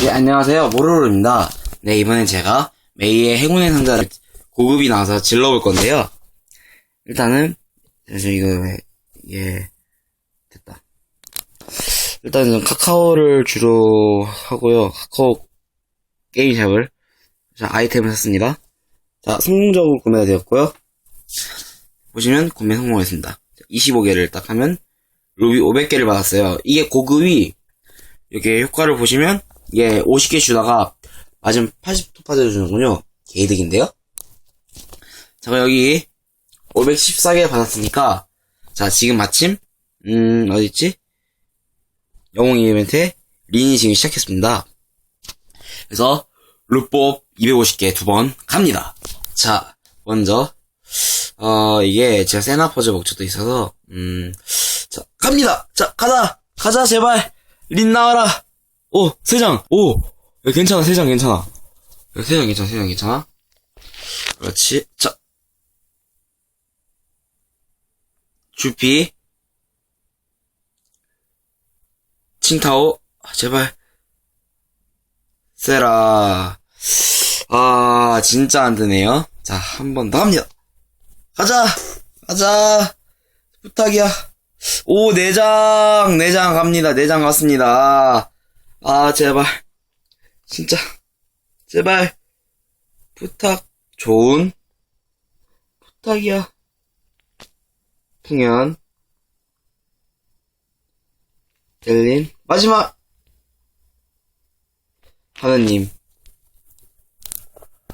네, 안녕하세요. 모로로입니다. 네, 이번엔 제가 메이의 행운의 상자를 고급이 나와서 질러볼 건데요. 일단은, 잠시 이거, 왜, 이게, 됐다. 일단은 카카오를 주로 하고요. 카카오 게임샵을, 자, 아이템을 샀습니다. 자, 성공적으로 구매가 되었고요. 보시면 구매 성공했습니다. 25개를 딱 하면, 루비 500개를 받았어요. 이게 고급이, 이렇게 효과를 보시면, 이게 50개 주다가 맞으면 80토파제를 주는군요. 개이득인데요? 자, 그럼 여기 514개 받았으니까 자, 지금 마침 음, 어디있지? 영웅 이벤트에 린이 지금 시작했습니다. 그래서 루법 250개 두 번 갑니다. 자, 먼저 어, 이게 제가 세나퍼즈 목적도 있어서 음, 자, 갑니다! 자, 가자! 가자, 제발! 린 나와라! 오, 세 장! 오! 야, 괜찮아, 세 장 괜찮아. 야, 세장 괜찮아, 세 장 괜찮아. 그렇지. 자. 주피. 칭타오. 아, 제발. 세라. 아, 진짜 안 되네요. 자, 한 번 더 합니다. 가자! 가자! 부탁이야. 오, 내장! 내장 갑니다. 내장 갔습니다. 아, 제발. 진짜. 제발. 부탁. 좋은. 부탁이야. 풍현. 델린. 마지막! 하느님.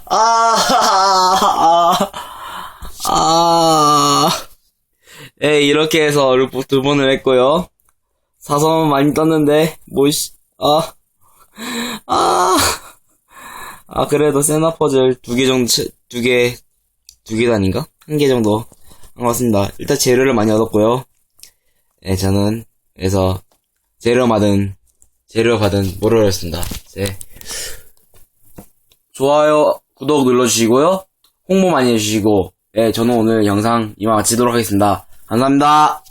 아, 아, 아. 예, 이렇게 해서 두 번을 했고요. 사선 많이 떴는데, 뭐, 씨, 아, 아, 아, 그래도 세나 퍼즐 두 개 정도, 채- 두 개, 두 계단인가? 한 개 정도 한 것 같습니다. 일단 재료를 많이 얻었고요. 예, 저는, 그래서, 재료 받은, 재료 받은 모로였습니다. 네. 좋아요, 구독 눌러주시고요. 홍보 많이 해주시고, 예, 저는 오늘 영상 이만 마치도록 하겠습니다. 감사합니다.